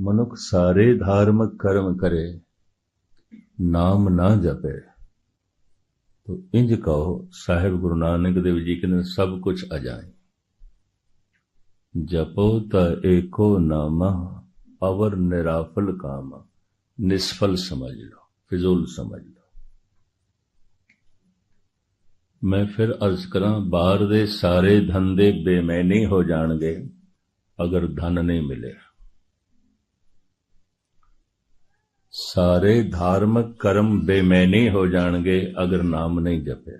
ਮਨੁੱਖ ਸਾਰੇ ਧਾਰਮਿਕ ਕਰਮ ਕਰੇ, ਨਾਮ ਨਾ ਜਪੇ। ਤੋ ਇੰਜ ਕਹੋ, ਸਾਹਿਬ ਗੁਰੂ ਨਾਨਕ ਦੇਵ ਜੀ ਕਹਿੰਦੇ ਸਭ ਕੁਝ ਆ ਜਾਏ ਜਪੋ ਤਾਂ ਏਕੋ ਨਾਮਾ, ਅਵਰ ਨਿਰਾਫਲ ਕਾਮ। ਨਿਸਫਲ ਸਮਝ ਲਓ, ਫਿਜ਼ੂਲ ਸਮਝ ਲਓ। ਮੈਂ ਫਿਰ ਅਰਜ਼ ਕਰਾਂ, ਬਾਹਰ ਦੇ ਸਾਰੇ ਧੰਦੇ ਬੇਮੈਨੀ ਹੋ ਜਾਣਗੇ, ਅਗਰ ਧਨ ਨਹੀਂ ਮਿਲੇ ਸਾਰੇ ਧਾਰਮਿਕ ਕਰਮ ਬੇਮੈਨੀ ਹੋ ਜਾਣਗੇ ਅਗਰ ਨਾਮ ਨਹੀਂ ਜਪਿਆ।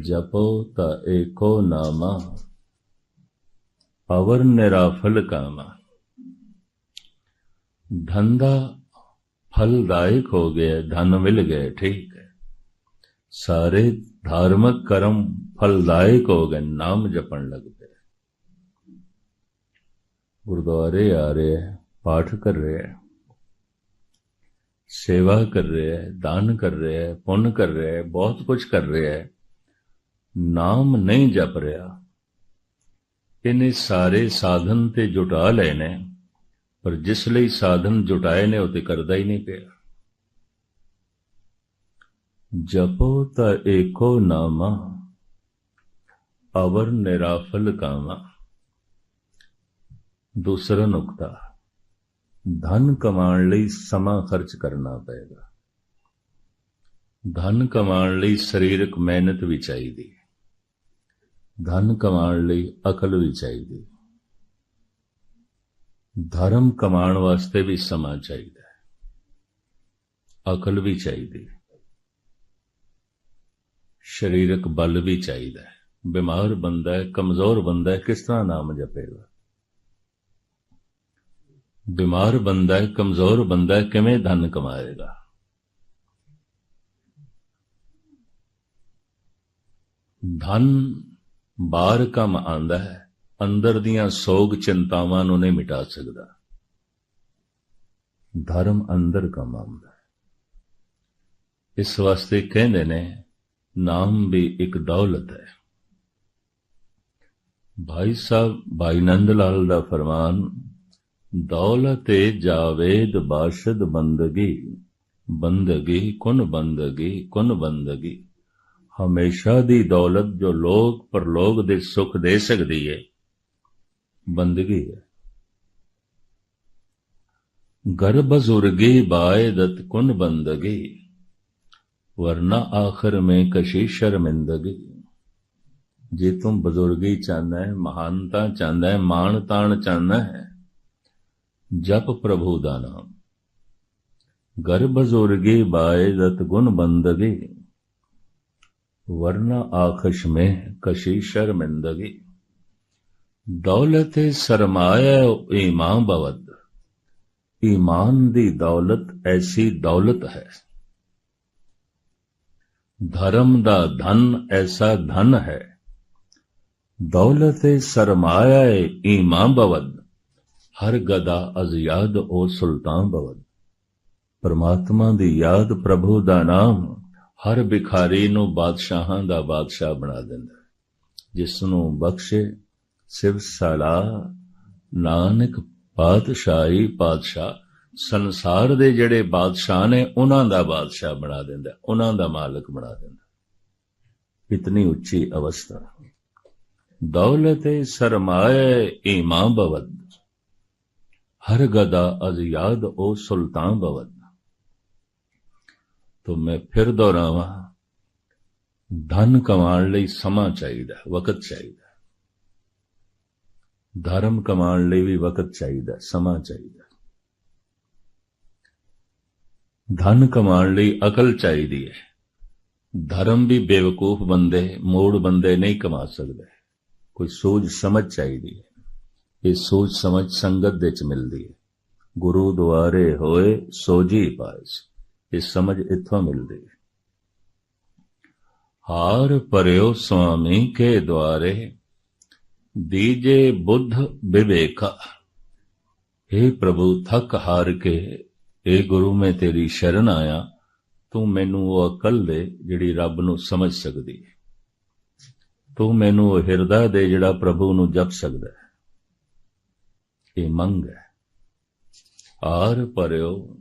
ਜਪੋ ਤਾਂ ਏਕੋ ਨਾਮਾ ਅਵਰ ਨਿਰਾਫਲ ਕਾਮਾ। ਧੰਦਾ ਫਲਦਾਇਕ ਹੋ ਗਿਆ, ਧਨ ਮਿਲ ਗਏ ਠੀਕ ਹੈ। ਸਾਰੇ ਧਾਰਮਿਕ ਕਰਮ ਫਲਦਾਇਕ ਹੋ ਗਏ, ਨਾਮ ਜਪਣ ਲੱਗ ਪਏ ਗੁਰਦੁਆਰੇ ਆ ਰਹੇ ਹੈ ਪਾਠ ਕਰ ਰਹੇ। ਹੈ ਸੇਵਾ ਕਰ ਰਿਹਾ ਹੈ, ਦਾਨ ਕਰ ਰਿਹਾ ਹੈ, ਪੁੰਨ ਕਰ ਰਿਹਾ ਹੈ, ਬਹੁਤ ਕੁਝ ਕਰ ਰਿਹਾ ਹੈ। ਨਾਮ ਨਹੀਂ ਜਪ ਰਿਹਾ। ਇਹਨੇ ਸਾਰੇ ਸਾਧਨ ਤੇ ਜੁਟਾ ਲਏ ਨੇ, ਪਰ ਜਿਸ ਲਈ ਸਾਧਨ ਜੁਟਾਏ ਨੇ ਉਹ ਤੇ ਕਰਦਾ ਹੀ ਨਹੀਂ ਪਿਆ। ਜਪੋ ਤਾਂ ਏਕੋ ਨਾਮਾ, ਅਵਰ ਨਿਰਾਫਲ ਕਾਮਾ। ਦੂਸਰਾ ਨੁਕਤਾ। ਧਨ ਕਮਾਉਣ ਲਈ ਸਮਾਂ ਖਰਚ ਕਰਨਾ ਪਏਗਾ। ਧਨ ਕਮਾਉਣ ਲਈ ਸਰੀਰਕ ਮਿਹਨਤ ਵੀ ਚਾਹੀਦੀ ਧਨ ਕਮਾਉਣ ਲਈ ਅਕਲ ਵੀ ਚਾਹੀਦੀ ਧਰਮ ਕਮਾਉਣ ਵਾਸਤੇ ਵੀ ਸਮਾਂ ਚਾਹੀਦਾ ਹੈ। ਅਕਲ ਵੀ ਚਾਹੀਦੀ ਸਰੀਰਕ ਬਲ ਵੀ ਚਾਹੀਦਾ ਹੈ। ਬਿਮਾਰ ਬੰਦਾ ਹੈ, ਕਮਜ਼ੋਰ ਬੰਦਾ ਹੈ, ਕਿਸ ਤਰ੍ਹਾਂ ਨਾਮ ਜਪੇਗਾ? ਬਿਮਾਰ ਬੰਦਾ ਹੈ, ਕਮਜ਼ੋਰ ਬੰਦਾ ਹੈ, ਕਿਵੇਂ ਧਨ ਕਮਾਏਗਾ? ਧਨ ਬਾਹਰ ਕੰਮ ਆਂਦਾ ਹੈ, ਅੰਦਰ ਦੀਆਂ ਸੋਗ ਚਿੰਤਾਵਾਂ ਨੂੰ ਨਹੀਂ ਮਿਟਾ ਸਕਦਾ। ਧਰਮ ਅੰਦਰ ਕੰਮ ਆਉਂਦਾ ਹੈ। ਇਸ ਵਾਸਤੇ ਕਹਿੰਦੇ ਨੇ, ਨਾਮ ਵੀ ਇੱਕ ਦੌਲਤ ਹੈ। ਭਾਈ ਸਾਹਿਬ, ਭਾਈ ਨੰਦ ਲਾਲ ਦਾ ਫਰਮਾਨ ਦੌਲਤੇ ਜਾਵੇਦ ਬਾਸ਼ਦ ਬੰਦਗੀ ਬੰਦਗੀ ਕੁਨ ਬੰਦਗੀ ਕੁਨ ਬੰਦਗੀ ਹਮੇਸ਼ਾ ਦੀ ਦੌਲਤ ਜੋ ਲੋਕ ਪਰਲੋਕ ਦੇ ਸੁਖ ਦੇ ਸਕਦੀ ਹੈ ਬੰਦਗੀ ਹੈ ਘਰ ਬਜ਼ੁਰਗੀ ਬਾਇਦਤ ਕੁਨ ਬੰਦਗੀ ਵਰਨਾ ਆਖਰ में कशी शर्मिंदगी ਜੇ ਤੂੰ ਬਜ਼ੁਰਗੀ ਚਾਹਨਾ ਹੈ ਮਹਾਨਤਾ ਚਾਹਨਾ ਹੈ ਮਾਣ ਤਾਣ ਚਾਹਨਾ ਹੈ ਜਪ ਪ੍ਰਭੂ ਦਾ ਨਾਮ। ਗਰਭ ਜ਼ੁਰਗੇ ਬਾਇਦਤ ਗੁਣ ਬੰਦਗੇ। ਵਰਨਾ ਆਖਸ਼ ਮੇ ਕਸ਼ੀ ਸ਼ਰਮਿੰਦਗੀ। ਦੌਲਤ ਸਰਮਾਇਆ ਈਮਾਂ ਬਵਦ ਈਮਾਨ ਦੀ ਦੌਲਤ ਐਸੀ ਦੌਲਤ ਹੈ। ਧਰਮ ਦਾ ਧਨ ਐਸਾ ਧਨ ਹੈ। ਦੌਲਤ ਸਰਮਾਇਆ ਈਮਾਂ ਬਵਦ ਹਰ ਗਦਾ ਅਜ਼ ਯਾਦ ਓ ਸੁਲਤਾਨ ਬਵਦ ਪਰਮਾਤਮਾ ਦੀ ਯਾਦ ਪ੍ਰਭੂ ਦਾ ਨਾਮ ਹਰ ਭਿਖਾਰੀ ਨੂੰ ਬਾਦਸ਼ਾਹਾਂ ਦਾ ਬਾਦਸ਼ਾਹ ਬਣਾ ਦਿੰਦਾ ਜਿਸ ਨੂੰ ਬਖਸ਼ੇ ਸਿਵ ਸਲਾ ਨਾਨਕ ਪਾਤਸ਼ਾਹੀ ਪਾਤਸ਼ਾਹ ਸੰਸਾਰ ਦੇ ਜਿਹੜੇ ਬਾਦਸ਼ਾਹ ਨੇ ਉਹਨਾਂ ਦਾ ਬਾਦਸ਼ਾਹ ਬਣਾ ਦਿੰਦਾ ਉਹਨਾਂ ਦਾ ਮਾਲਕ ਬਣਾ ਦਿੰਦਾ ਇਤਨੀ ਉੱਚੀ ਅਵਸਥਾ। ਦੌਲਤ ਸਰਮਾਏ ਈਮਾਨ ਬਵਦ ਹਰ ਗਦਾ ਅਜ਼ ਯਾਦ ਉਹ ਸੁਲਤਾਨ ਬਵਦ ਤੋ ਮੈਂ ਫਿਰ ਦੁਹਰਾਵਾਂ, ਧਨ ਕਮਾਉਣ ਲਈ ਸਮਾਂ ਚਾਹੀਦਾ, ਵਕਤ ਚਾਹੀਦਾ। ਧਰਮ ਕਮਾਉਣ ਲਈ ਵੀ ਵਕਤ ਚਾਹੀਦਾ, ਸਮਾਂ ਚਾਹੀਦਾ। ਧਨ ਕਮਾਉਣ ਲਈ ਅਕਲ ਚਾਹੀਦੀ ਹੈ। ਧਰਮ ਵੀ ਬੇਵਕੂਫ ਬੰਦੇ, ਮੋੜ ਬੰਦੇ ਨਹੀਂ ਕਮਾ ਸਕਦੇ। ਕੋਈ ਸੋਚ ਸਮਝ ਚਾਹੀਦੀ ਹੈ। ਇਹ ਸੋਚ ਸਮਝ ਸੰਗਤ ਦੇ ਚ ਮਿਲਦੀ ਹੈ। ਗੁਰੂ ਦੁਆਰੇ ਹੋਏ ਸੋਜੀ ਪਾਇਸ, ਇਹ ਸਮਝ ਇੱਥੋਂ ਮਿਲਦੀ ਹੈ। ਹਾਰ ਪਰਿਓ ਸੁਆਮੀ ਕੇ ਦੁਆਰੇ, ਦੀਜੇ ਬੁੱਧ ਵਿਵੇਕਾ। हे ਪ੍ਰਭੂ, ਥਕ ਹਾਰ ਕੇ ਏ ਗੁਰੂ, ਮੈਂ ਤੇਰੀ ਸ਼ਰਨ ਆਇਆ। ਤੂੰ ਮੈਨੂੰ ਉਹ ਅਕਲ ਦੇ ਜਿਹੜੀ ਰੱਬ ਨੂੰ ਸਮਝ ਸਕਦੀ ਹੈ। ਤੂੰ ਮੈਨੂੰ ਉਹ ਹਿਰਦਾ ਦੇ ਜਿਹੜਾ ਪ੍ਰਭੂ ਨੂੰ ਜਪ ਸਕਦਾ ਹੈ। ਇਹ ਮੰਗ ਹੈ। ਆਰ ਪਰਿਓ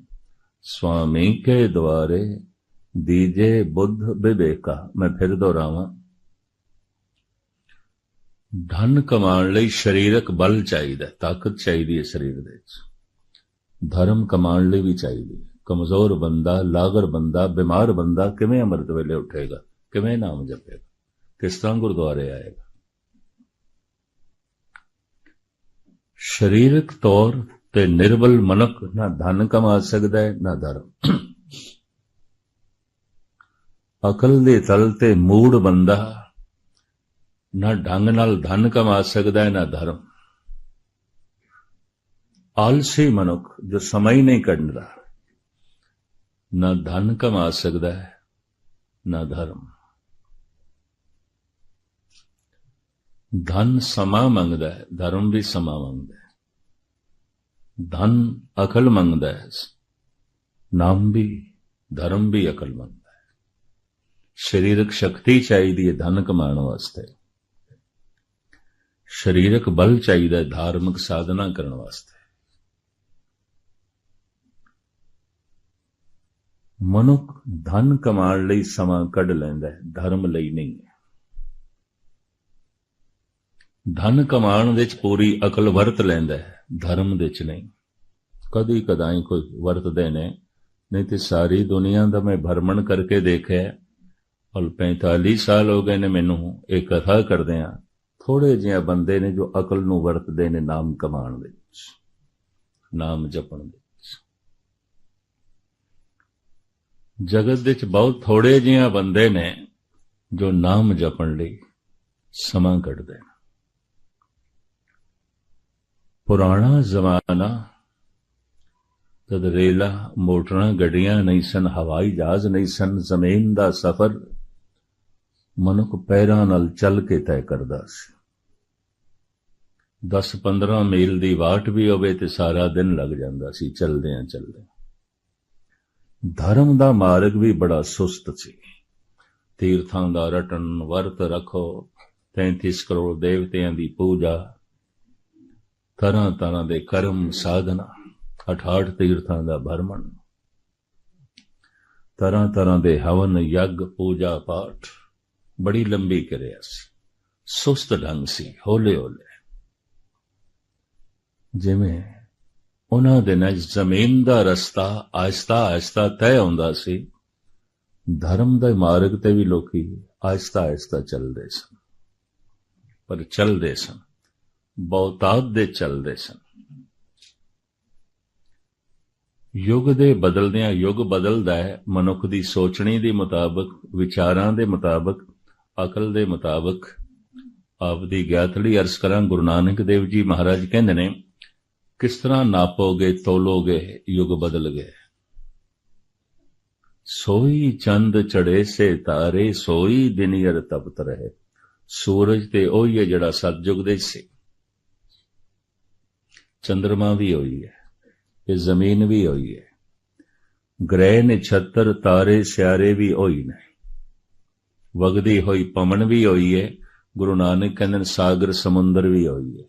ਸੁਆਮੀ ਕੇ ਦੁਆਰੇ ਦੀਜੇ ਬੁੱਧ ਵਿਵੇਕਾ। ਮੈਂ ਫਿਰ ਦੁਹਰਾਵਾਂ। ਧਨ ਕਮਾਉਣ ਲਈ ਸਰੀਰਕ ਬਲ ਚਾਹੀਦਾ ਤਾਕਤ ਚਾਹੀਦੀ ਹੈ ਸਰੀਰ ਦੇ ਵਿੱਚ। ਧਰਮ ਕਮਾਉਣ ਲਈ ਵੀ ਚਾਹੀਦੀ ਹੈ। ਕਮਜ਼ੋਰ ਬੰਦਾ, ਲਾਗਰ ਬੰਦਾ, ਬਿਮਾਰ ਬੰਦਾ ਕਿਵੇਂ ਅੰਮ੍ਰਿਤ ਵੇਲੇ ਉੱਠੇਗਾ, ਕਿਵੇਂ ਨਾਮ ਜਪੇਗਾ, ਕਿਸ ਤਰ੍ਹਾਂ ਗੁਰਦੁਆਰੇ ਆਏਗਾ। ਸਰੀਰਕ ਤੌਰ ਤੇ ਨਿਰਬਲ ਮਨੁੱਖ ਨਾ ਧਨ ਕਮਾ ਸਕਦਾ ਹੈ, ਨਾ ਧਰਮ। ਅਕਲ ਦੇ ਤਲ ਤੇ ਮੂੜ ਬੰਦਾ ਨਾ ਢੰਗ ਨਾਲ ਧਨ ਕਮਾ ਸਕਦਾ ਹੈ, ਨਾ ਧਰਮ। ਆਲਸੀ ਮਨੁੱਖ ਜੋ ਸਮਾਂ ਹੀ ਨਹੀਂ ਕੱਢਦਾ, ਨਾ ਧਨ ਕਮਾ ਸਕਦਾ ਹੈ, ਨਾ ਧਰਮ। ਧਨ ਸਮਾਂ ਮੰਗਦਾ ਹੈ, ਧਰਮ ਵੀ ਸਮਾਂ ਮੰਗਦਾ ਹੈ। ਧਨ ਅਕਲ ਮੰਗਦਾ ਹੈ, ਨਾਮ ਵੀ, ਧਰਮ ਵੀ ਅਕਲ ਮੰਗਦਾ ਹੈ। ਸਰੀਰਕ ਸ਼ਕਤੀ ਚਾਹੀਦੀ ਹੈ ਧਨ ਕਮਾਉਣ ਵਾਸਤੇ। ਸਰੀਰਕ ਬਲ ਚਾਹੀਦਾ ਹੈ ਧਾਰਮਿਕ ਸਾਧਨਾ ਕਰਨ ਵਾਸਤੇ। ਮਨੁੱਖ ਧਨ ਕਮਾਉਣ ਲਈ ਸਮਾਂ ਕੱਢ ਲੈਂਦਾ ਹੈ, ਧਰਮ ਲਈ ਨਹੀਂ ਹੈ। ਧਨ ਕਮਾਉਣ ਵਿੱਚ ਪੂਰੀ ਅਕਲ ਵਰਤ ਲੈਂਦਾ ਹੈ, ਧਰਮ ਵਿੱਚ ਨਹੀਂ। ਕਦੀ ਕਦਾਈ ਕੋਈ ਵਰਤਦੇ ਨੇ, ਨਹੀਂ ਤੇ ਸਾਰੀ ਦੁਨੀਆ ਦਾ ਮੈਂ ਭਰਮਣ ਕਰਕੇ ਦੇਖਿਆ ਔਰ 45 ਸਾਲ ਹੋ ਗਏ ਨੇ ਮੈਨੂੰ ਇਹ ਕਥਾ ਕਰਦੇ ਆ। ਥੋੜੇ ਜਿਹੇ ਬੰਦੇ ਨੇ ਜੋ ਅਕਲ ਨੂੰ ਵਰਤਦੇ ਨੇ ਨਾਮ ਕਮਾਉਣ ਦੇ ਵਿੱਚ, ਨਾਮ ਜਪਣ ਦੇ ਜਗਤ ਵਿੱਚ ਬਹੁਤ ਥੋੜੇ ਜਿਹੇ ਬੰਦੇ ਨੇ ਜੋ ਨਾਮ ਜਪਣ ਲਈ ਸਮਾਂ ਕੱਢਦੇ ਨੇ। ਪੁਰਾਣਾ ਜ਼ਮਾਨਾ ਤਦ ਰੇਲਾ, ਮੋਟਰਾਂ, ਗੱਡੀਆਂ ਨਹੀਂ ਸਨ, ਹਵਾਈ ਜਹਾਜ਼ ਨਹੀਂ ਸਨ, ਜ਼ਮੀਨ ਦਾ ਸਫ਼ਰ ਮਨੁੱਖ ਪੈਰਾਂ ਨਾਲ ਚੱਲ ਕੇ ਤੈਅ ਕਰਦਾ ਸੀ। 10-15 ਮੀਲ ਦੀ ਵਾਟ ਵੀ ਹੋਵੇ ਤੇ ਸਾਰਾ ਦਿਨ ਲੱਗ ਜਾਂਦਾ ਸੀ ਚੱਲਦਿਆਂ ਚੱਲਦੇ ਧਰਮ ਦਾ ਮਾਰਗ ਵੀ ਬੜਾ ਸੁਸਤ ਸੀ। ਤੀਰਥਾਂ ਦਾ ਰਟਨ ਵਰਤ ਰੱਖੋ 33 ਕਰੋੜ ਦੇਵਤਿਆਂ ਦੀ ਪੂਜਾ ਤਰ੍ਹਾਂ ਤਰ੍ਹਾਂ ਦੇ ਕਰਮ ਸਾਧਨਾ 68 ਤੀਰਥਾਂ ਦਾ ਭਰਮਣ, ਤਰ੍ਹਾਂ ਤਰ੍ਹਾਂ ਦੇ ਹਵਨ, ਯੱਗ, ਪੂਜਾ ਪਾਠ, ਬੜੀ ਲੰਬੀ ਕਰਿਆ ਸੀ। ਸੁਸਤ ਢੰਗ ਸੀ ਹੌਲੇ ਹੌਲੇ ਜਿਵੇਂ ਉਹਨਾਂ ਦੇ ਨਾਲ ਜ਼ਮੀਨ ਦਾ ਰਸਤਾ ਆਹਿਸਤਾ ਆਹਿਸਤਾ ਤੈਅ ਹੁੰਦਾ ਸੀ, ਧਰਮ ਦੇ ਮਾਰਗ ਤੇ ਵੀ ਲੋਕੀ ਆਹਿਸਤਾ ਆਹਿਸਤਾ ਚੱਲਦੇ ਸਨ। ਪਰ ਚੱਲਦੇ ਸਨ। ਬਹੁਤਾਤ ਦੇ ਚੱਲਦੇ ਸਨ। ਯੁੱਗ ਦੇ ਬਦਲਦਿਆਂ ਯੁੱਗ ਬਦਲਦਾ ਹੈ। ਮਨੁੱਖ ਦੀ ਸੋਚਣੀ ਦੇ ਮੁਤਾਬਕ, ਵਿਚਾਰਾਂ ਦੇ ਮੁਤਾਬਕ, ਅਕਲ ਦੇ ਮੁਤਾਬਕ। ਆਪ ਦੀ ਗਿਆਤੜੀ ਅਰਸ ਕਰਾਂ, ਗੁਰੂ ਨਾਨਕ ਦੇਵ ਜੀ ਮਹਾਰਾਜ ਕਹਿੰਦੇ ਨੇ, ਕਿਸ ਤਰ੍ਹਾਂ ਨਾਪੋਗੇ, ਤੋਲੋਗੇ, ਯੁੱਗ ਬਦਲ ਗਏ। ਸੋਈ ਚੰਦ ਚੜੇ ਸੇ ਤਾਰੇ, ਸੋਈ ਦਿਨਿਰ ਤਪਤ ਰਹੇ। ਸੂਰਜ ਤੇ ਉਹੀ ਹੈ ਜਿਹੜਾ ਸਤਜੁਗ ਦੇ ਸੀ। ਚੰ드ਰਮਾ ਵੀ ਹੋਈ ਹੈ ਇਹ ਜ਼ਮੀਨ ਵੀ ਹੋਈ ਹੈ। ਗ੍ਰਹਿ ਨਛੱਤਰ, ਤਾਰੇ, ਸਿਆਰੇ ਵੀ ਹੋਈ ਨੇ। ਵਗਦੀ ਹੋਈ ਪਵਨ ਵੀ ਹੋਈ ਹੈ, ਗੁਰੂ ਨਾਨਕ ਕਹਿੰਦੇ ਸਾਗਰ, ਸਮੁੰਦਰ ਵੀ ਹੋਈ ਹੈ।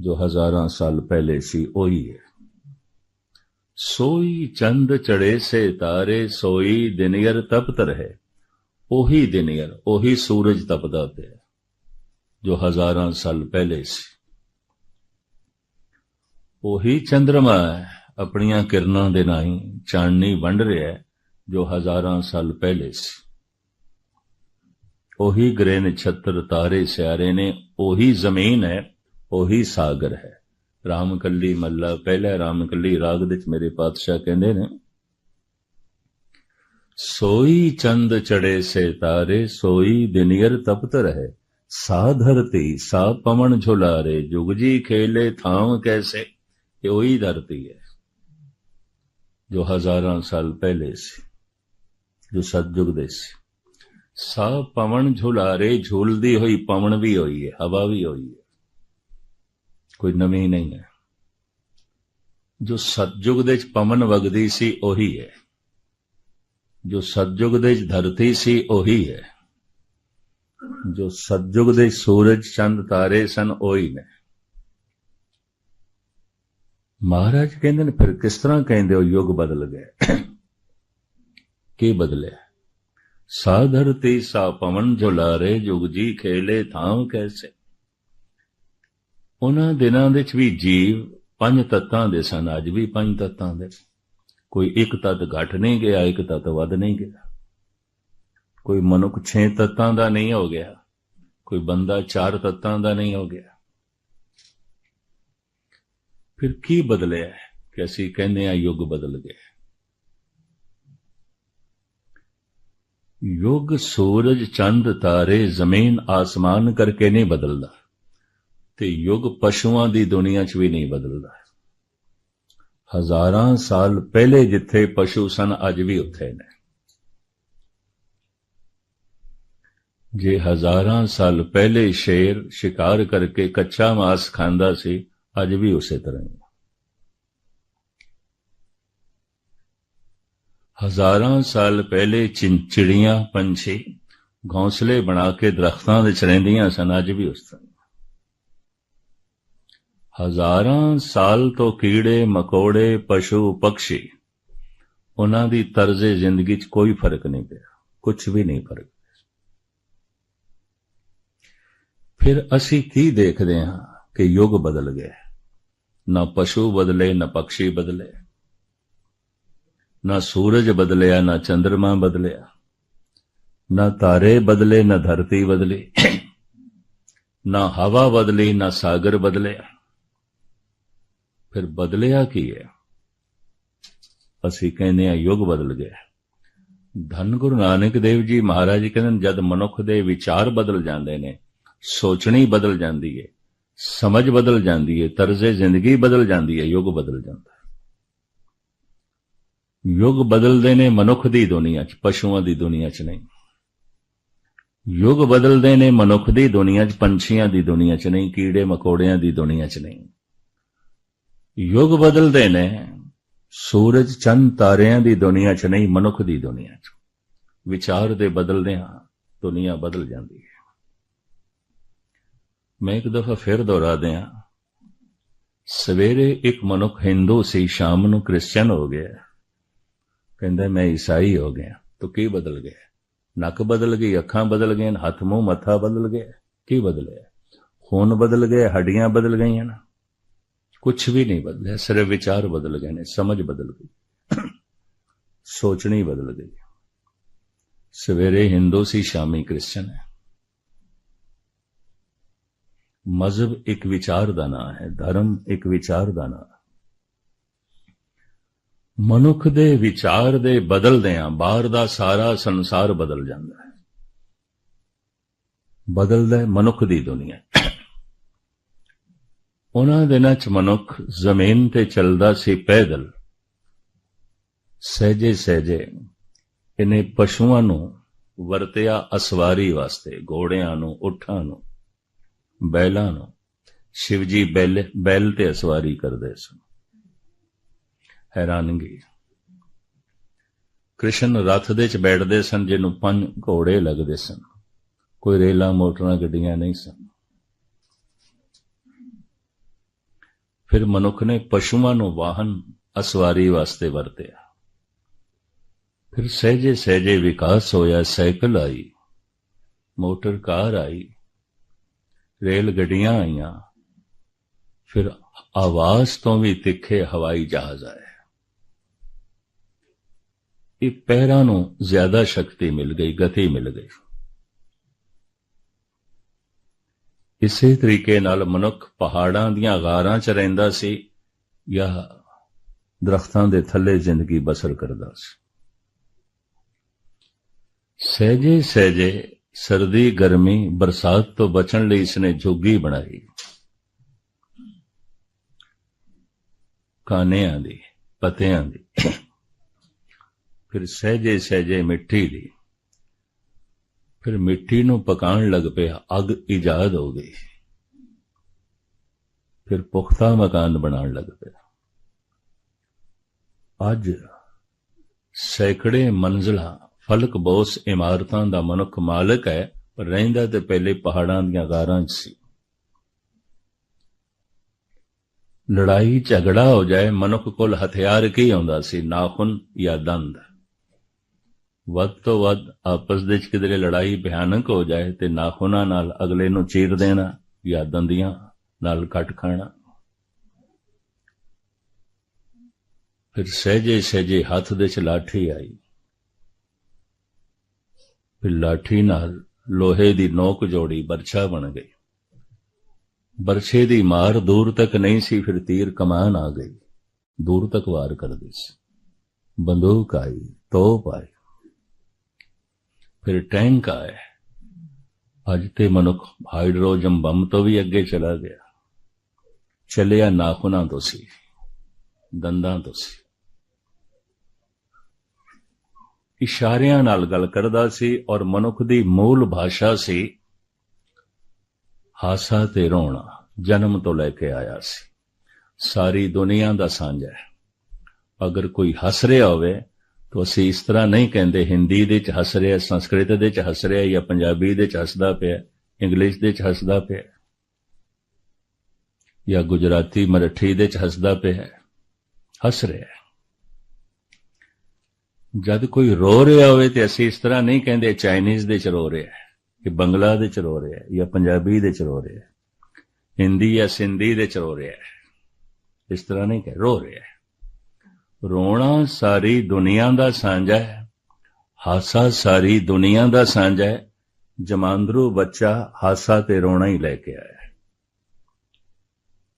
ਜੋ ਹਜ਼ਾਰਾਂ ਸਾਲ ਪਹਿਲੇ ਸੀ, ਉਹੀ ਹੈ। ਸੋਈ ਚੰਦ ਚੜੇ ਸੇ ਤਾਰੇ, ਸੋਈ ਦਿਨਯਰ ਤਪਤ ਰਹੇ। ਉਹੀ ਦਿਨਯਰ ਉਹੀ ਸੂਰਜ ਤਪਦਾ ਪਿਆ। ਜੋ ਹਜ਼ਾਰਾਂ ਸਾਲ ਪਹਿਲੇ ਸੀ। ਉਹੀ ਚੰ드ਰਮਾ ਆਪਣੀਆਂ ਕਿਰਨਾਂ ਦੇ ਨਾਲ ਚਾਨਣੀ ਵੰਡ ਰਿਹਾ ਹੈ, ਜੋ ਹਜ਼ਾਰਾਂ ਸਾਲ ਪਹਿਲੇ ਸੀ। ਉਹੀ ਗ੍ਰਹਿ ਨਛੱਤਰ, ਤਾਰੇ, ਸਿਆਰੇ ਨੇ ਉਹੀ ਜ਼ਮੀਨ ਹੈ, ਉਹੀ ਸਾਗਰ ਹੈ। ਰਾਮਕੱਲੀ ਮੱਲਾ, ਪਹਿਲਾ ਰਾਮਕੱਲੀ ਰਾਗ ਵਿੱਚ ਮੇਰੇ ਪਾਤਸ਼ਾਹ ਕਹਿੰਦੇ ਨੇ, ਸੋਈ ਚੰਦ ਚੜੇ ਸੇ ਤਾਰੇ, ਸੋਈ ਦਿਨਿਰ ਤਪਤ ਰਹੇ। ਸਾ ਧਰਤੀ ਸਾ ਪਵਨ ਝੁਲਾਰੇ, ਜੁਗ ਜੀ ਖੇਲੇ ਥਾਮ ਕੈਸੇ? ਇਹ ਉਹੀ ਧਰਤੀ ਹੈ ਜੋ ਹਜ਼ਾਰਾਂ ਸਾਲ ਪਹਿਲੇ ਸੀ ਜੋ ਸਤਜੁਗ ਦੇ ਸੀ ਸਾ ਪਵਨ ਝੁਲਾਰੇ ਝੂਲਦੀ ਹੋਈ ਪਵਨ ਵੀ ਹੋਈ ਹੈ ਹਵਾ ਵੀ ਹੋਈ ਹੈ ਕੋਈ ਨਵੀਂ ਨਹੀਂ ਹੈ ਜੋ ਸਤਜੁਗ ਦੇ ਵਿੱਚ ਪਵਨ ਵਗਦੀ ਸੀ ਉਹੀ ਹੈ ਜੋ ਸਤਜੁਗ ਦੇ ਚ ਧਰਤੀ ਸੀ ਉਹੀ ਹੈ ਜੋ ਸਤਜੁਗ ਦੇ ਸੂਰਜ ਚੰਦ ਤਾਰੇ ਸਨ ਉਹੀ ਨੇ ਮਹਾਰਾਜ ਕਹਿੰਦੇ ਨੇ, ਫਿਰ ਕਿਸ ਤਰ੍ਹਾਂ ਕਹਿੰਦੇ ਹੋ, ਯੁੱਗ ਬਦਲ ਗਏ? ਕੀ ਬਦਲਿਆ? ਸਾਧਰ ਤੇ ਸਾ ਪਵਨ ਝੁਲਾਰੇ, ਜੁਗ ਜੀ ਖੇਲੇ ਥਾਂ ਕੈਸੇ? ਉਹਨਾਂ ਦਿਨਾਂ ਦੇ ਵਿੱਚ ਵੀ ਜੀਵ ਪੰਜ ਤੱਤਾਂ ਦੇ ਸਨ, ਅੱਜ ਵੀ ਪੰਜ ਤੱਤਾਂ ਦੇ ਕੋਈ ਇੱਕ ਤੱਤ ਘਟ ਨਹੀਂ ਗਿਆ, ਇੱਕ ਤੱਤ ਵੱਧ ਨਹੀਂ ਗਿਆ। ਕੋਈ ਮਨੁੱਖ ਛੇ ਤੱਤਾਂ ਦਾ ਨਹੀਂ ਹੋ ਗਿਆ, ਕੋਈ ਬੰਦਾ ਚਾਰ ਤੱਤਾਂ ਦਾ ਨਹੀਂ ਹੋ ਗਿਆ। ਫਿਰ ਕੀ ਬਦਲਿਆ ਕਿ ਅਸੀਂ ਕਹਿੰਦੇ ਆ ਯੁੱਗ ਬਦਲ ਗਿਆ ਯੁੱਗ, ਸੂਰਜ, ਚੰਦ, ਤਾਰੇ, ਜ਼ਮੀਨ, ਆਸਮਾਨ ਕਰਕੇ ਨਹੀਂ ਬਦਲਦਾ ਤੇ ਯੁੱਗ ਪਸ਼ੂਆਂ ਦੀ ਦੁਨੀਆ 'ਚ ਵੀ ਨਹੀਂ ਬਦਲਦਾ। ਹਜ਼ਾਰਾਂ ਸਾਲ ਪਹਿਲੇ ਜਿੱਥੇ ਪਸ਼ੂ ਸਨ, ਅੱਜ ਵੀ ਉੱਥੇ ਨੇ। ਜੇ ਹਜ਼ਾਰਾਂ ਸਾਲ ਪਹਿਲੇ ਸ਼ੇਰ ਸ਼ਿਕਾਰ ਕਰਕੇ ਕੱਚਾ ਮਾਸ ਖਾਂਦਾ ਸੀ ਅੱਜ ਵੀ ਉਸੇ ਤਰ੍ਹਾਂ ਹੀ ਹਜ਼ਾਰਾਂ ਸਾਲ ਪਹਿਲੇ ਚਿੰਚੜੀਆਂ ਪੰਛੀ ਘੌਂਸਲੇ ਬਣਾ ਕੇ ਦਰਖਤਾਂ ਵਿੱਚ ਰਹਿੰਦੀਆਂ ਸਨ, ਅੱਜ ਵੀ ਉਸ ਤਰ੍ਹਾਂ ਹਜ਼ਾਰਾਂ ਸਾਲ ਤੋਂ ਕੀੜੇ, ਮਕੌੜੇ, ਪਸ਼ੂ, ਪੰਛੀ, ਉਹਨਾਂ ਦੀ ਤਰਜ਼ੇ ਜ਼ਿੰਦਗੀ 'ਚ ਕੋਈ ਫ਼ਰਕ ਨਹੀਂ ਪਿਆ ਕੁਝ ਵੀ ਨਹੀਂ ਫ਼ਰਕ ਫਿਰ ਅਸੀਂ ਕੀ ਦੇਖਦੇ ਹਾਂ ਕਿ ਯੁੱਗ ਬਦਲ ਗਿਆ ਨਾ ਪਸ਼ੂ ਬਦਲੇ, ਨਾ ਪਕਸ਼ੀ ਬਦਲੇ। ਨਾ ਸੂਰਜ ਬਦਲਿਆ, ਨਾ ਚੰ드ਰਮਾ ਬਦਲਿਆ। ਨਾ ਤਾਰੇ ਬਦਲੇ, ਨਾ ਧਰਤੀ ਬਦਲੀ। ਨਾ ਹਵਾ ਬਦਲੀ, ਨਾ ਸਾਗਰ ਬਦਲਿਆ। ਫਿਰ ਬਦਲਿਆ ਕੀ ਹੈ? ਅਸੀਂ ਕਹਿੰਦੇ ਆ ਯੁੱਗ ਬਦਲ ਗਿਆ। ਧੰਨ ਗੁਰੂ ਨਾਨਕ ਦੇਵ ਜੀ ਮਹਾਰਾਜ ਜੀ ਕਹਿੰਦੇ ਜਦ ਮਨੁੱਖ ਦੇ ਵਿਚਾਰ ਬਦਲ ਜਾਂਦੇ ਨੇ, ਸੋਚਣੀ ਬਦਲ ਜਾਂਦੀ ਹੈ। ਸਮਝ ਬਦਲ ਜਾਂਦੀ ਹੈ ਤਰਜ਼ੇ ਜ਼ਿੰਦਗੀ ਬਦਲ ਜਾਂਦੀ ਹੈ ਯੁੱਗ ਬਦਲ ਜਾਂਦਾ ਹੈ ਯੁੱਗ ਬਦਲਦੇ ਨੇ ਮਨੁੱਖ ਦੀ ਦੁਨੀਆ 'ਚ, ਪਸ਼ੂਆਂ ਦੀ ਦੁਨੀਆ 'ਚ ਨਹੀਂ। ਯੁੱਗ ਬਦਲਦੇ ਨੇ ਮਨੁੱਖ ਦੀ ਦੁਨੀਆ 'ਚ, ਪੰਛੀਆਂ ਦੀ ਦੁਨੀਆ 'ਚ ਨਹੀਂ, ਕੀੜੇ ਮਕੌੜਿਆਂ ਦੀ ਦੁਨੀਆ 'ਚ ਨਹੀਂ। ਯੁੱਗ ਬਦਲਦੇ ਨੇ ਸੂਰਜ ਚੰਦ ਤਾਰਿਆਂ ਦੀ ਦੁਨੀਆ 'ਚ ਨਹੀਂ, ਮਨੁੱਖ ਦੀ ਦੁਨੀਆ 'ਚ। ਵਿਚਾਰ ਦੇ ਬਦਲਦੇ ਹਾਂ ਦੁਨੀਆ ਬਦਲ ਜਾਂਦੀ ਹੈ ਮੈਂ ਇੱਕ ਦਫਾ ਫਿਰ ਦੁਹਰਾ ਦਿਆਂ, ਸਵੇਰੇ ਇੱਕ ਮਨੁੱਖ ਹਿੰਦੂ ਸੀ, ਸ਼ਾਮ ਨੂੰ ਕ੍ਰਿਸਚੀਅਨ ਹੋ ਗਿਆ। ਕਹਿੰਦਾ, ਮੈਂ ਈਸਾਈ ਹੋ ਗਿਆ। ਤਾਂ ਕੀ ਬਦਲ ਗਿਆ? ਨੱਕ ਬਦਲ ਗਈ, ਅੱਖਾਂ ਬਦਲ ਗਈਆਂ, ਹੱਥ, ਮੂੰਹ, ਮੱਥਾ ਬਦਲ ਗਿਆ। ਕੀ ਬਦਲਿਆ? ਖੂਨ ਬਦਲ ਗਿਆ, ਹੱਡੀਆਂ ਬਦਲ ਗਈਆਂ ਨਾ। ਕੁਝ ਵੀ ਨਹੀਂ ਬਦਲਿਆ, ਸਿਰਫ ਵਿਚਾਰ ਬਦਲ ਗਏ ਨੇ, ਸਮਝ ਬਦਲ ਗਈ। ਸੋਚਣੀ ਬਦਲ ਗਈ। ਸਵੇਰੇ ਹਿੰਦੂ ਸੀ, ਸ਼ਾਮੀ ਕ੍ਰਿਸਚੀਅਨ ਹੈ। ਮਜ਼ਹਬ ਇੱਕ ਵਿਚਾਰ ਦਾ ਨਾਂ ਹੈ, ਧਰਮ ਇੱਕ ਵਿਚਾਰ ਦਾ ਨਾਂ। ਮਨੁੱਖ ਦੇ ਵਿਚਾਰ ਦੇ ਬਦਲਦਿਆਂ ਬਾਹਰ ਦਾ ਸਾਰਾ ਸੰਸਾਰ ਬਦਲ ਜਾਂਦਾ ਹੈ। ਬਦਲਦਾ ਹੈ ਮਨੁੱਖ ਦੀ ਦੁਨੀਆ। ਉਹਨਾਂ ਦਿਨਾਂ ਚ ਮਨੁੱਖ ਜ਼ਮੀਨ ਤੇ ਚੱਲਦਾ ਸੀ ਪੈਦਲ। ਸਹਜੇ ਸਹਜੇ ਇਹਨੇ ਪਸ਼ੂਆਂ ਨੂੰ ਵਰਤਿਆ ਅਸਵਾਰੀ ਵਾਸਤੇ, ਘੋੜਿਆਂ ਨੂੰ ਉਠਾਂ ਨੂੰ। ਬੈਲਾਂ ਨੂੰ, ਸ਼ਿਵਜੀ ਬੈਲ ਬੈਲ ਤੇ ਅਸਵਾਰੀ ਕਰਦੇ ਸਨ। ਹੈਰਾਨਗੀ ਕ੍ਰਿਸ਼ਨ ਰਥ ਦੇ ਚ ਬੈਠਦੇ ਸਨ, ਜਿਹਨੂੰ ਪੰਜ ਘੋੜੇ ਲੱਗਦੇ ਸਨ। ਕੋਈ ਰੇਲਾਂ ਮੋਟਰਾਂ ਗੱਡੀਆਂ ਨਹੀਂ ਸਨ। ਫਿਰ ਮਨੁੱਖ ਨੇ ਪਸ਼ੂਆਂ ਨੂੰ ਵਾਹਨ, ਅਸਵਾਰੀ ਵਾਸਤੇ ਵਰਤਿਆ। ਫਿਰ ਸਹਿਜੇ ਸਹਿਜੇ ਵਿਕਾਸ ਹੋਇਆ, ਸਾਈਕਲ ਆਈ, ਮੋਟਰ ਕਾਰ ਆਈ ਰੇਲ ਗੱਡੀਆਂ ਆਈਆਂ, ਫਿਰ ਆਵਾਜ਼ ਤੋਂ ਵੀ ਤਿੱਖੇ ਹਵਾਈ ਜਹਾਜ਼ ਆਏ। ਇਹ ਪੈਰਾਂ ਨੂੰ ਜ਼ਿਆਦਾ ਸ਼ਕਤੀ ਮਿਲ ਗਈ, ਗਤੀ ਮਿਲ ਗਈ। ਇਸੇ ਤਰੀਕੇ ਨਾਲ ਮਨੁੱਖ ਪਹਾੜਾਂ ਦੀਆਂ ਗਾਰਾਂ 'ਚ ਰਹਿੰਦਾ ਸੀ ਜਾਂ ਦਰਖਤਾਂ ਦੇ ਥੱਲੇ ਜ਼ਿੰਦਗੀ ਬਸਰ ਕਰਦਾ ਸੀ। ਸਹਿਜੇ ਸਹਿਜੇ ਸਰਦੀ, ਗਰਮੀ, ਬਰਸਾਤ ਤੋਂ ਬਚਣ ਲਈ ਇਸਨੇ ਜੋਗੀ ਬਣਾਈ। ਕਾਨਿਆਂ ਦੀ, ਪਤਿਆਂ ਦੀ, ਫਿਰ ਸਹਿਜੇ ਸਹਿਜੇ ਮਿੱਟੀ ਦੀ। ਫਿਰ ਮਿੱਟੀ ਨੂੰ ਪਕਾਉਣ ਲੱਗ ਪਿਆ, ਅੱਗ ਇਜਾਦ ਹੋ ਗਈ। ਫਿਰ ਪੁਖਤਾ ਮਕਾਨ ਬਣਾਉਣ ਲੱਗ ਪਿਆ। ਅੱਜ ਸੈਂਕੜੇ ਮੰਜ਼ਲਾ ਫਲਕ ਬੋਸ ਇਮਾਰਤਾਂ ਦਾ ਮਨੁੱਖ ਮਾਲਕ ਹੈ, ਪਰ ਰਹਿੰਦਾ ਤੇ ਪਹਿਲੇ ਪਹਾੜਾਂ ਦੀਆਂ ਗਾਰਾਂ 'ਚ ਸੀ। ਲੜਾਈ ਝਗੜਾ ਹੋ ਜਾਏ, ਮਨੁੱਖ ਕੋਲ ਹਥਿਆਰ ਕੀ ਆਉਂਦਾ ਸੀ? ਨਾਖੁਨ ਜਾਂ ਦੰਦ? ਵੱਧ ਤੋਂ ਵੱਧ ਆਪਸ ਦੇ ਵਿੱਚ ਕਿਧਰੇ ਲੜਾਈ ਭਿਆਨਕ ਹੋ ਜਾਏ, ਤੇ ਨਾਖੁਨਾਂ ਨਾਲ ਅਗਲੇ ਨੂੰ ਚੀਰ ਦੇਣਾ ਜਾਂ ਦੰਦੀਆਂ ਨਾਲ ਕੱਟ ਖਾਣਾ? ਫਿਰ ਸਹਿਜੇ ਸਹਿਜੇ ਹੱਥ ਦੇ ਚ ਲਾਠੀ ਆਈ। ਫਿਰ ਲਾਠੀ ਨਾਲ ਲੋਹੇ ਦੀ ਨੋਕ ਜੋੜੀ ਬਰਛਾ ਬਣ ਗਈ। ਬਰਛੇ ਦੀ ਮਾਰ ਦੂਰ ਤੱਕ ਨਹੀਂ ਸੀ, ਫਿਰ ਤੀਰ ਕਮਾਨ ਆ ਗਈ। ਦੂਰ ਤੱਕ ਵਾਰ ਕਰਦੀ ਸੀ। ਬੰਦੂਕ ਆਈ, ਤੋਪ ਆਈ। ਫਿਰ ਟੈਂਕ ਆਏ ਅੱਜ ਤੇ ਮਨੁੱਖ ਹਾਈਡਰੋਜਨ ਬੰਬ ਤੋਂ ਵੀ ਅੱਗੇ ਚਲਾ ਗਿਆ। ਚੱਲਿਆ ਨਾਖੂਨਾਂ ਤੋਂ ਸੀ, ਦੰਦਾਂ ਤੋਂ ਸੀ। ਇਸ਼ਾਰਿਆਂ ਨਾਲ ਗੱਲ ਕਰਦਾ ਸੀ ਔਰ ਮਨੁੱਖ ਦੀ ਮੂਲ ਭਾਸ਼ਾ ਸੀ ਹਾਸਾ ਤੇ ਰੋਣਾ, ਜਨਮ ਤੋਂ ਲੈ ਕੇ ਆਇਆ ਸੀ। ਸਾਰੀ ਦੁਨੀਆ ਦਾ ਸਾਂਝਾ ਹੈ। ਅਗਰ ਕੋਈ ਹੱਸ ਰਿਹਾ ਹੋਵੇ, ਤਾਂ ਅਸੀਂ ਇਸ ਤਰ੍ਹਾਂ ਨਹੀਂ ਕਹਿੰਦੇ ਹਿੰਦੀ ਦੇ ਚ ਹੱਸ ਰਿਹਾ, ਸੰਸਕ੍ਰਿਤ ਦੇ ਚ ਹੱਸ ਰਿਹਾ ਜਾਂ ਪੰਜਾਬੀ ਦੇ ਚ ਹੱਸਦਾ ਪਿਆ, ਇੰਗਲਿਸ਼ ਦੇ ਚ ਹੱਸਦਾ ਪਿਆ ਜਾਂ ਗੁਜਰਾਤੀ, ਮਰਾਠੀ ਦੇ ਚ ਹੱਸਦਾ ਪਿਆ, ਹੱਸ ਰਿਹਾ ਜਦ ਕੋਈ ਰੋ ਰਿਹਾ ਹੋਵੇ ਤੇ ਅਸੀਂ ਇਸ ਤਰ੍ਹਾਂ ਨਹੀਂ ਕਹਿੰਦੇ ਚਾਈਨੀਜ਼ ਦੇ ਚ ਰੋ ਰਿਹਾ ਹੈ, ਕਿ ਬੰਗਲਾ ਦੇ ਚ ਰੋ ਰਿਹਾ ਹੈ, ਜਾਂ ਪੰਜਾਬੀ ਦੇ ਚ ਰੋ ਰਿਹਾ ਹੈ, ਹਿੰਦੀ ਜਾਂ ਸਿੰਧੀ ਦੇ ਚ ਰੋ ਰਿਹਾ ਹੈ। ਇਸ ਤਰ੍ਹਾਂ ਨਹੀਂ ਕਹਿ, ਰੋ ਰਿਹਾ ਹੈ। ਰੋਣਾ ਸਾਰੀ ਦੁਨੀਆ ਦਾ ਸਾਂਝਾ ਹੈ, ਹਾਸਾ ਸਾਰੀ ਦੁਨੀਆ ਦਾ ਸਾਂਝਾ ਹੈ, ਜਮਾਂਦਰੂ ਬੱਚਾ ਹਾਸਾ ਤੇ ਰੋਣਾ ਹੀ ਲੈ ਕੇ ਆਇਆ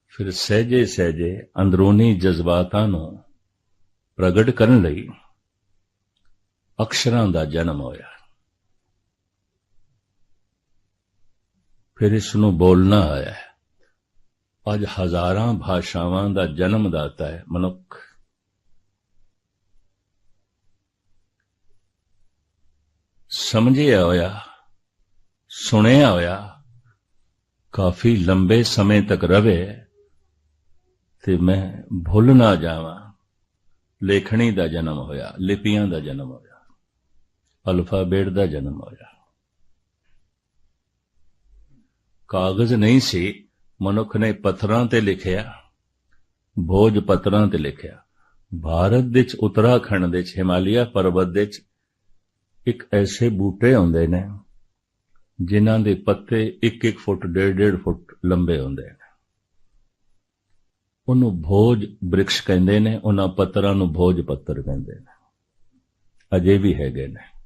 ਫਿਰ ਸਹਿਜੇ ਸਹਿਜੇ ਅੰਦਰੂਨੀ ਜਜ਼ਬਾਤਾਂ ਨੂੰ ਪ੍ਰਗਟ ਕਰਨ ਲਈ ਅਕਸ਼ਰਾਂ ਦਾ ਜਨਮ ਹੋਇਆ। ਫਿਰ ਇਸ ਨੂੰ ਬੋਲਣਾ ਆਇਆ ਅੱਜ ਹਜ਼ਾਰਾਂ ਭਾਸ਼ਾਵਾਂ ਦਾ ਜਨਮ ਦਾਤਾ ਹੈ ਮਨੁੱਖ। ਸਮਝਿਆ ਹੋਇਆ, ਸੁਣਿਆ ਹੋਇਆ, ਕਾਫੀ ਲੰਬੇ ਸਮੇਂ ਤੱਕ ਰਵੇ ਤੇ ਮੈਂ ਭੁੱਲ ਨਾ ਜਾਵਾਂ। ਲੇਖਣੀ ਦਾ ਜਨਮ ਹੋਇਆ, ਲਿਪੀਆਂ ਦਾ ਜਨਮ ਹੋਇਆ। ਅਲਫਾਬੇਟ ਦਾ ਜਨਮ ਹੋਇਆ ਕਾਗਜ਼ ਨਹੀਂ ਸੀ, ਮਨੁੱਖ ਨੇ ਪੱਥਰਾਂ ਤੇ ਲਿਖਿਆ ਭੋਜ ਪੱਥਰਾਂ ਤੇ ਲਿਖਿਆ। ਭਾਰਤ ਵਿੱਚ, ਉਤਰਾਖੰਡ ਉੱਤਰਾਖੰਡ ਦੇ ਚ ਹਿਮਾਲਿਆ ਪਰਬਤ ਦੇ ਚ ਇੱਕ ਐਸੇ ਬੂਟੇ ਹੁੰਦੇ ਨੇ, ਜਿਨ੍ਹਾਂ ਦੇ ਪੱਤੇ 1-1 ਫੁੱਟ 1.5 ਫੁੱਟ ਲੰਬੇ ਹੁੰਦੇ ਨੇ। ਉਹਨੂੰ ਭੋਜ ਬ੍ਰਿਕਸ਼ ਕਹਿੰਦੇ ਨੇ, ਉਹਨਾਂ ਪੱਤਰਾਂ ਨੂੰ ਭੋਜ ਪੱਤਰ ਕਹਿੰਦੇ ਨੇ। ਅਜੇ ਵੀ ਹੈਗੇ ਨੇ।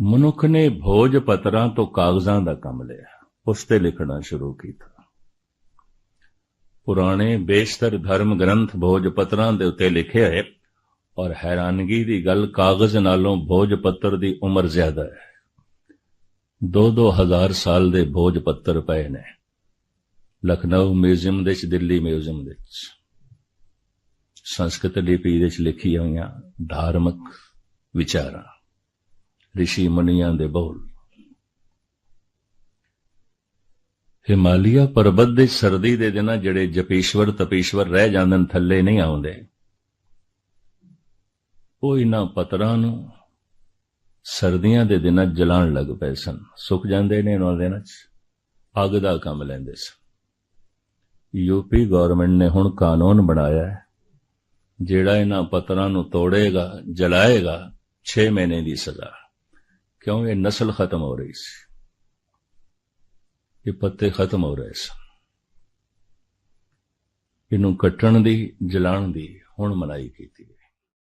ਮਨੁੱਖ ਨੇ ਭੋਜ ਪੱਤਰਾਂ ਤੋਂ ਕਾਗਜ਼ਾਂ ਦਾ ਕੰਮ ਲਿਆ, ਉਸ ਤੇ ਲਿਖਣਾ ਸ਼ੁਰੂ ਕੀਤਾ। ਪੁਰਾਣੇ ਬੇਸ਼ਤਰ ਧਰਮ ਗ੍ਰੰਥ ਭੋਜ ਪੱਤਰਾਂ ਦੇ ਉੱਤੇ ਲਿਖੇ ਹੋਏ ਔਰ ਹੈਰਾਨਗੀ ਦੀ ਗੱਲ ਕਾਗਜ਼ ਨਾਲੋਂ ਭੋਜ ਪੱਤਰ ਦੀ ਉਮਰ ਜ਼ਿਆਦਾ ਹੈ। 2-2 ਹਜ਼ਾਰ ਸਾਲ ਦੇ ਭੋਜ ਪੱਤਰ ਪਏ ਨੇ, ਲਖਨਊ ਮਿਊਜ਼ੀਅਮ ਦੇ ਚ ਦਿੱਲੀ ਮਿਊਜ਼ੀਅਮ ਦੇ ਚ ਸੰਸਕ੍ਰਿਤ ਲਿਪੀ ਦੇ ਚ ਲਿਖੀ ਹੋਈਆਂ ਧਾਰਮਿਕ ਵਿਚਾਰਾਂ। ਰਿਸ਼ੀ ਮੁਨੀਆਂ ਦੇ ਬੋਲ। ਹਿਮਾਲਿਆ ਪਰਬਤ ਦੇ ਸਰਦੀ ਦੇ ਦਿਨਾਂ ਜਿਹੜੇ ਜਪੀਸ਼ਵਰ ਤਪੀਸ਼ਵਰ ਰਹਿ ਜਾਂਦੇ ਨੇ ਥੱਲੇ ਨਹੀਂ ਆਉਂਦੇ। ਉਹ ਇਹਨਾਂ ਪਤਰਾਂ ਨੂੰ ਸਰਦੀਆਂ ਦੇ ਦਿਨਾਂ 'ਚ ਜਲਾਉਣ ਲੱਗ ਪਏ ਸਨ। ਸੁੱਕ ਜਾਂਦੇ ਨੇ ਇਹਨਾਂ ਦਿਨਾਂ 'ਚ। ਅੱਗ ਦਾ ਕੰਮ ਲੈਂਦੇ ਸਨ। ਯੂਪੀ ਗਵਰਨਮੈਂਟ ਨੇ ਹੁਣ ਕਾਨੂੰਨ ਬਣਾਇਆ ਹੈ। ਜਿਹੜਾ ਇਹਨਾਂ ਪਤਰਾਂ ਨੂੰ ਤੋੜੇਗਾ, ਜਲਾਏਗਾ 6 ਮਹੀਨੇ ਦੀ ਸਜ਼ਾ। ਕਿਉਂ ਇਹ ਨਸਲ ਖਤਮ ਹੋ ਰਹੀ ਸੀ। ਇਹ ਪੱਤੇ ਖਤਮ ਹੋ ਰਹੇ ਸਨ। ਇਹਨੂੰ ਕੱਟਣ ਦੀ, ਜਲਾਉਣ ਦੀ ਹੁਣ ਮਨਾਈ ਕੀਤੀ।